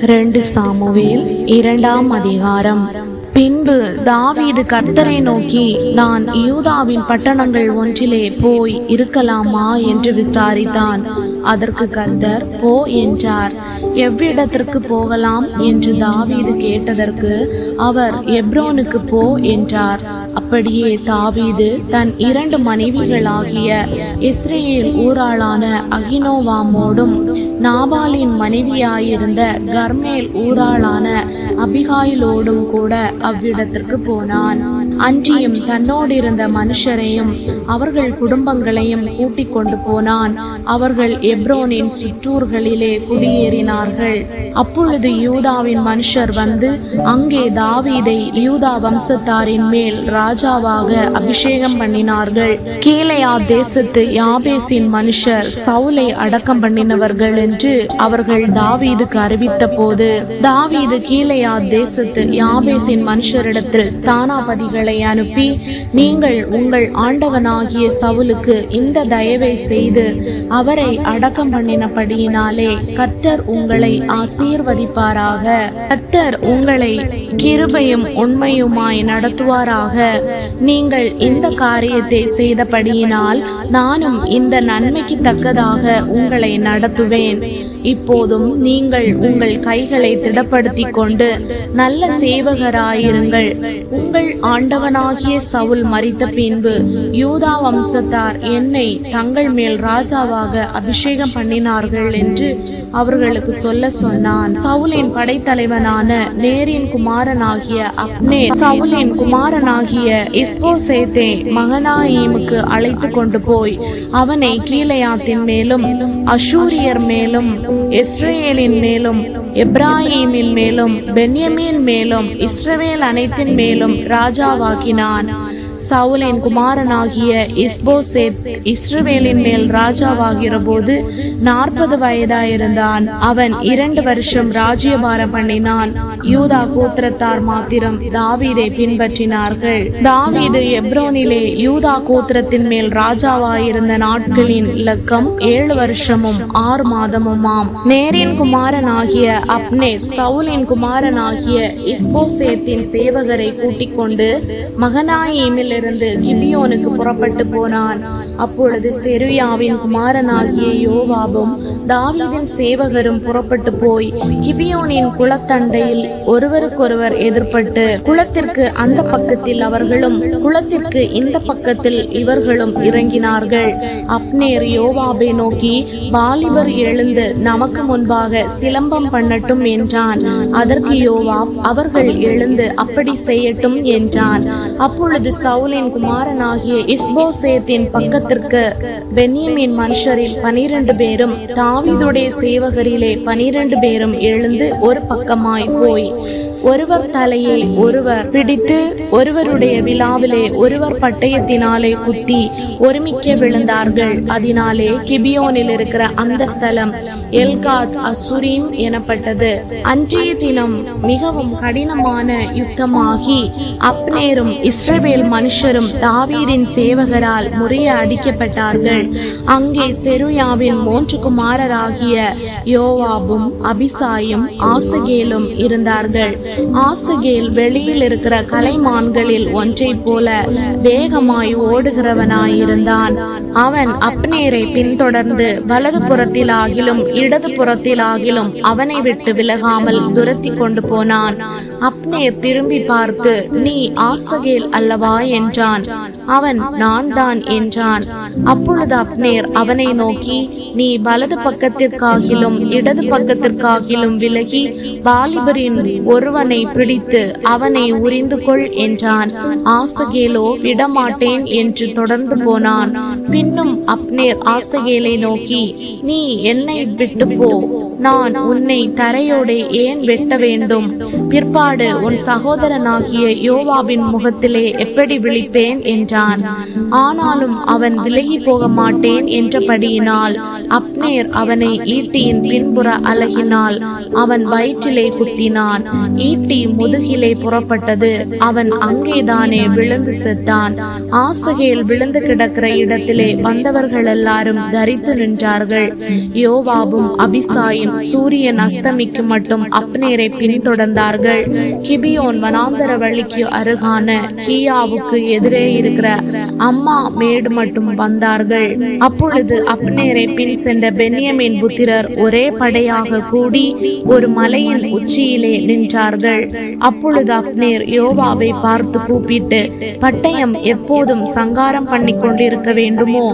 ரெண்டு சாமுவேல் இரண்டாம் அதிகாரம். பின்பு தாவீது கர்த்தரை நோக்கி நான் யூதாவின் பட்டணங்கள் ஒன்றிலே போய் இருக்கலாமா? என்று விசாரித்தான். அதற்கு கர்த்தர் போ என்றார். எவ்விடத்திற்கு போகலாம் என்று தாவீது கேட்டதற்கு அவர் எப்ரோனுக்கு போ என்றார். அப்படியே தாவீது தன் இரண்டு மனைவிகளாகிய இஸ்ரேல் ஊராளான அகினோவாமோடும் நாபாலின் மனைவியாயிருந்த கர்மேல் ஊராளான அபிகாயிலோடும் கூட அவ்விடத்திற்கு போனான். அன்றியும் தன்னோடு இருந்த மனுஷரையும் அவர்கள் குடும்பங்களையும் கூட்டிக் கொண்டு போனான். அவர்கள் எப்ரோனின் சுற்றூர்களிலே கொண்டார்கள் அப்பொழுது யூதாவின் மனுஷர் வந்து அங்கே தாவீதை யூதா வம்சத்தாரின் மேல் ராஜாவாக அபிஷேகம் பண்ணினார்கள். கீழையா தேசத்து யாபேசின் மனுஷர் சவுலை அடக்கம் பண்ணினவர்கள் என்று அவர்கள் தாவீதுக்கு அறிவித்த போது தாவீது கீழையா தேசத்து யாபேசின் மனுஷரிடத்தில் ஸ்தானாபதிகளை அனுப்பி நீங்கள் உங்கள் ஆண்டவனாகிய சவுலுக்கு இந்த தயவை செய்து அவரை அடக்கம் பண்ணினபடியினாலே கர்த்தர் உங்கள் ஆசீர்வதிப்பாராக. கத்தர் உங்களை கிருபையும் உண்மையுமாய் நடத்துவாராக. நீங்கள் இந்த காரியத்தை செய்தபடியினால் நானும் இந்த நன்மைக்கு தக்கதாக உங்களை நடத்துவேன். இப்போதும் நீங்கள் உங்கள் கைகளை திடப்படுத்திக் கொண்டு நல்ல சேவகராயிருங்கள். உங்கள் ஆண்டவனாகிய சவுல் மறித்த பின்பு யூதா வம்சத்தார் என்னை தங்கள் மேல் ராஜாவாக அபிஷேகம் பண்ணினார்கள் என்று அவர்களுக்கு சொல்ல சொன்னான் சவுலின் படைத்தலைவனான நேரின் குமாரனாகிய அப்னே சவுலின் குமாரனாகிய இஸ்போசேத்தே மகனாயீமுக்கு அழைத்து கொண்டு போய் அவனை கீழையாத்தின் மேலும் அஷூரியர் மேலும் இஸ்ரேலின் மேலும் எப்ராஹிமின் மேலும் பென்யமின் மேலும் இஸ்ரவேல் அனைத்தின் மேலும் ராஜாவாகினான் சவுலின் குமாரனாகிய இஸ்போசேத் இஸ்ரவேலின் மேல் ராஜாவாகிற போது நாற்பது வயதாயிருந்தான். அவன் இரண்டு வருஷம் ராஜ்யபாரம் பண்ணினான். யூதா கோத்திரத்தார் மாத்திரம் தாவீதை பின்பற்றினார்கள். தாவீது எப்ரோனிலே யூதா கோத்திரத்தின் மேல் ராஜாவாயிருந்த நாட்களின் இலக்கம் ஏழு வருஷமும் ஆறு மாதமுமாம். நேரின் குமாரனாகிய அப்னேர் சவுலின் குமாரனாகிய இஸ்போசேத்தின் சேவகரை கூட்டிக் கொண்டு மகனாயிமிலிருந்து கிபியோனுக்கு புறப்பட்டு போனான். அப்பொழுது செருயாவின் குமாரனாகிய யோவாபும் தாவீதின் சேவகரும் புறப்பட்டு போய் கிபியோனின் குளத்தண்டையில் ஒருவருக்கொருவர் எதிர்பட்டு குளத்திற்கு அந்த பக்கத்தில் அவர்களும் குளத்திற்கு இந்த பக்கத்தில் இவர்களும் இறங்கினார்கள். அப்னேர் யோவாபை நோக்கி வாலிபர் எழுந்து நமக்கு முன்பாக சிலம்பம் பண்ணட்டும் என்றான். அதற்கு யோவாப் அவர்கள் எழுந்து அப்படி செய்யட்டும் என்றான். அப்பொழுது சவுலின் குமாரனாகிய இஸ்போசேத்தின் பக்கத்திற்கு பென்யமின் மனுஷரில் பனிரெண்டு பேரும் தாவிதுடைய சேவகரிலே பனிரெண்டு பேரும் எழுந்து ஒரு பக்கமாய் போய் ஒருவர் தலையை ஒருவர் பிடித்து ஒருவருடைய விழாவிலே ஒருவர் பட்டயத்தினாலே குத்தி ஒருமிக்க விழுந்தார்கள். அதனாலே கிபியோனில் இருக்கிற அந்த ஸ்தலம் எல்காத் அசுரீம் எனப்பட்டது. அன்றைய தினம் மிகவும் கடினமான யுத்தமாகி அப்னேரும் இஸ்ரேல் இஸ்ரவேல் மனுஷரும் தாவீதின் சேவகரால் முறைய அடிக்கப்பட்டார்கள். அங்கே செருயாவின் மூன்று குமாரராகிய யோவாபும் அபிசாயும் ஆசகேலும் இருந்தார்கள். ஆசகேல் வெளியில் இருக்கிற கலைமான்களில் ஒன்றை போல வேகமாய் ஓடுகிறவனாயிருந்தான். அவன் அப்னேரை பின்தொடர்ந்து வலது புறத்திலாகிலும் இடது புறத்திலாகிலும் அவனை விட்டு விலகாமல் துரத்தி கொண்டு போனான். அப்னேர் திரும்பி பார்த்து நீ ஆசகேல் அல்லவா? என்றான். அவன் நான் தான் என்றான். அப்பொழுது அப்னேர் அவனை நோக்கி நீ வலது பக்கத்திற்காகிலும் இடது பக்கத்திற்காகிலும் விலகி வாலிபரின் ஒருவனை பிடித்து அவனை உரிந்து கொள் என்றான். ஆசகேலோ விடமாட்டேன் என்று தொடர்ந்து போனான். பின்னும் அப்னேர் ஆசகேலை நோக்கி நீ என்னை விட்டு போ. நான் உன்னை தரையோடு ஏன் வெட்ட வேண்டும்? பிற்பாடு உன் சகோதரனாகிய யோவாவின் முகத்திலே எப்படி விழிப்பேன்? என்றான். ஆனாலும் அவன் விலகி போக மாட்டேன் என்றபடியினால் அப்னேர் அவனை ஈட்டியின் பின்புற அலகினால் அவன் வயிற்றிலே குத்தினான். ஈட்டி முதுகிலே புறப்பட்டது. அவன் அங்கேதானே விழுந்து செத்தான். ஆசகையில் விழுந்து கிடக்கிற இடத்திலே வந்தவர்கள் எல்லாரும் தரித்து நின்றார்கள். யோவாபும் அபிசாயும் சூரியன் அஸ்தமிக்கு மட்டும் அப்னேரை பின்தொடர்ந்தார்கள். கிபியோன் வனாந்தர வழிக்கு அருகான கியாவுக்கு எதிரே இருக்கிற அம்மா மேடு மட்டும் வந்தார்கள். அப்பொழுது அப்னேரை பின் சென்ற பென்யமின் புத்திரர் ஒரே படையாக கூடி ஒரு மலையின் உச்சியிலே நின்றார்கள். அப்பொழுது அப்னேர் யோவாவை பார்த்து கூப்பிட்டு பட்டயம் எப்போதும் சங்காரம் பண்ணி கொண்டிருக்க வேண்டுமோ?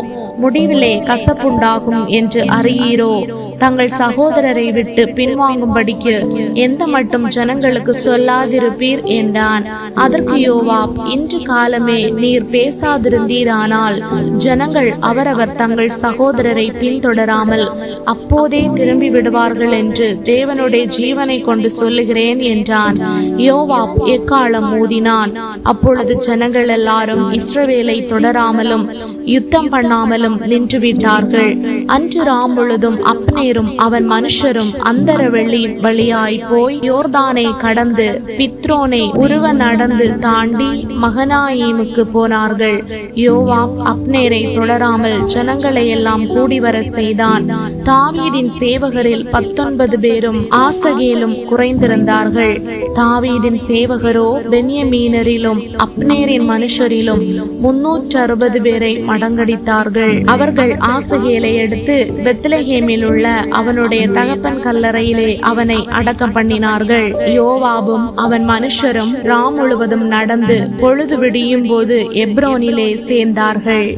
முடிவிலே கசப்புண்டாகும் என்று அறியீரோ? தங்கள் சகோதரரை விட்டு பின்வாங்கும்படிக்கு எந்த மட்டும் ஜனங்களுக்கு சொல்லாதிருப்பீர்? என்றான். அதற்கு யோவாப் இன்று காலமே நீர் பேசாதிருந்த வந்தீரானால் ஜனங்கள் அவரவர் தங்கள் சகோதரரை பின்தொடராமல் அப்போதே திரும்பி விடுவார்கள் என்று தேவனுடைய ஜீவனை கொண்டு சொல்லுகிறேன் என்றான். யோவாப் எக்காலம் ஊதினான் அப்பொழுது ஜனங்கள் எல்லாரும் இஸ்ரவேலை தொடராமலும் யுத்தம் பண்ணாமலும் நின்று விட்டார்கள் அன்று ராம் பொழுதும் அப்னேரும் அவன் மனுஷரும் அந்தர வெள்ளி வழியாய் போய் யோர்தானை கடந்து பித்ரோனை உருவ நடந்து தாண்டி மகனாயீமுக்கு போனார்கள். யோவாப் அப்னேரை தொடராமல் ஜனங்களை எல்லாம் கூடி வர செய்தான். தாவீதின் சேவகரில் பத்தொன்பது பேரும் ஆசகேலும் குறைந்திருந்தார்கள். தாவீதின் சேவகரோ பென்யமீனரிலும் அப்னேரின் மனுஷரிலும் முன்னூற்று அறுபது பேரை மடங்கடித்தார்கள். அவர்கள் ஆசகேலை எடுத்து பெத்லஹேமில் உள்ள அவனுடைய தகப்பன் கல்லறையிலே அவனை அடக்கம் பண்ணினார்கள். யோவாபும் அவன் மனுஷரும் ராம் முழுவதும் நடந்து பொழுது விடியும் போது எப்ரோனிலே சேர்ந்தார்கள்.